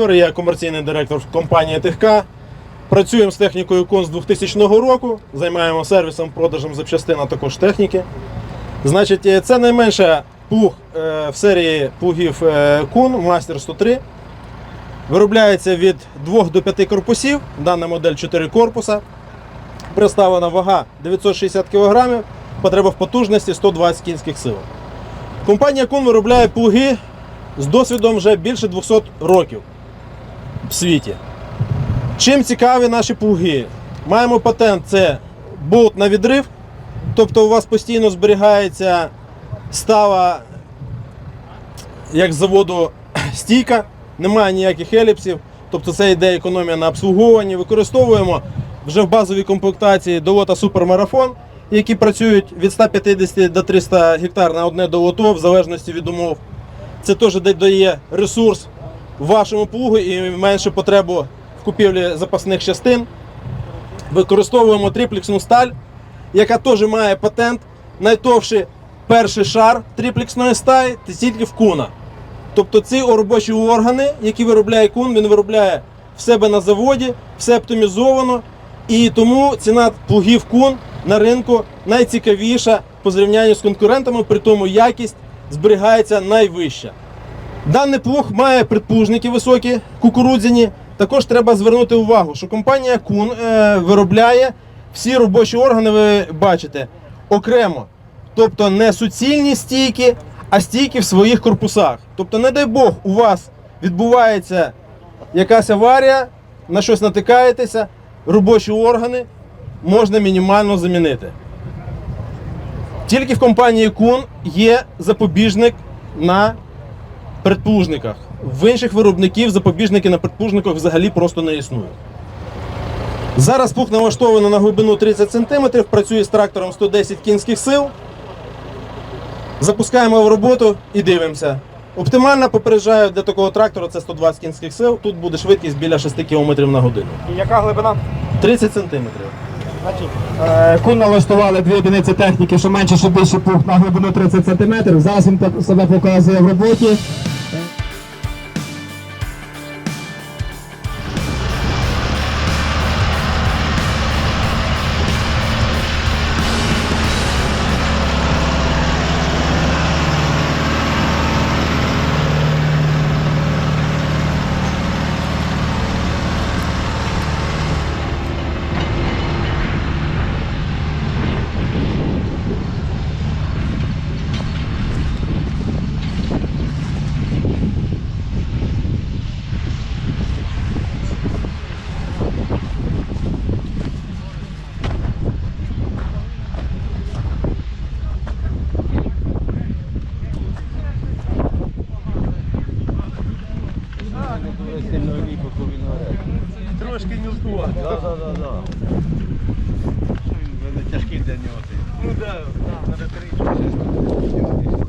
Ігор, я комерційний директор компанії ТХК. Працюємо з технікою Кун з 2000 року, займаємо сервісом, продажем запчастин, а також техніки. Значить, е, це найменше плуг е, в серії плугів е, Кун Мастер 103. Виробляється від 2 до 5 корпусів. Дана модель 4 корпуса. Представлена вага 960 кг, потреба в потужності 120 кінських сил. Компанія Кун виробляє плуги з досвідом вже більше 200 років в світі. Чим цікаві наші плуги? Маємо патент це болт на відрив, тобто у вас постійно зберігається става, як з заводу стійка, немає ніяких еліпсів, тобто це йде економія на обслуговуванні. Використовуємо вже в базовій комплектації долота супермарафон, які працюють від 150 до 300 гектар на одне долото, в залежності від умов. Це теж дає ресурс вашому плугу і менше потребу в купівлі запасних частин. Використовуємо триплексну сталь, яка теж має патент. Найтовший перший шар триплексної сталі це тільки в куна. Тобто ці робочі органи, які виробляє кун, він виробляє в себе на заводі, все оптимізовано. І тому ціна плугів кун на ринку найцікавіша по зрівнянню з конкурентами, при тому якість зберігається найвища. Даний плуг має предпужники високі, кукурудзяні. Також треба звернути увагу, що компанія Кун е, виробляє всі робочі органи, ви бачите, окремо. Тобто не суцільні стійки, а стійки в своїх корпусах. Тобто, не дай Бог, у вас відбувається якась аварія, на щось натикаєтеся, робочі органи можна мінімально замінити. Тільки в компанії Кун є запобіжник на предплужниках. В інших виробників запобіжники на предплужниках взагалі просто не існують. Зараз плуг налаштовано на глибину 30 см, працює з трактором 110 кінських сил. Запускаємо в роботу і дивимося. Оптимально попереджаю для такого трактора це 120 кінських сил. Тут буде швидкість біля 6 км на годину. І яка глибина? 30 см. Е, кун налаштували дві одиниці техніки, що менше, що більше пух на глибину 30 см. Зараз він себе показує в роботі. Трошки мілкувати. Так, так, так, так. Він тяжкий для нього. Ну, да. Треба перейти.